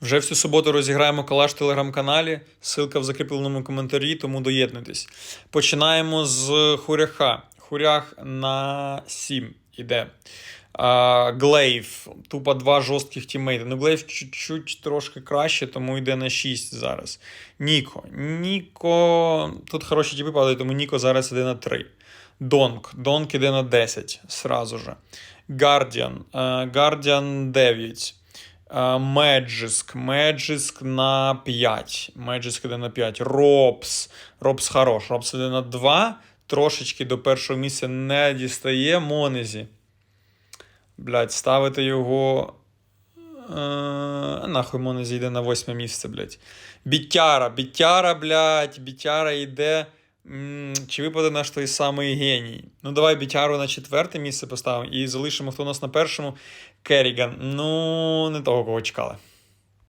Вже всю суботу розіграємо калаш в телеграм-каналі. Ссылка в закріпленому коментарі, тому доєднуйтесь. Починаємо з хуряха. Хурях на 7 іде. Глейв. Тупо два жорстких тімейти. Ну, Глейв чуть-чуть трошки краще, тому йде на 6 зараз. Ніко. Ніко. Тут хороші тіпи падають, тому Ніко зараз іде на 3. Донк. Донк іде на 10 сразу же. Е, Guardian 9. Меджиск. Меджиск на 5. Меджиск іде на 5. Робс. Робс хорош. Робс іде на 2. Трошечки до першого місця не дістає Монезі. Блять, ставити його. Е, нахуй Монезі йде на восьме місце, блять. Біттяра. Біттяра, блять. Біттяра йде. Чи випаде наш той самий геній? Ну, давай Бітяру на четверте місце поставимо і залишимо, хто у нас на першому. Керріган. Ну, не того, кого чекали.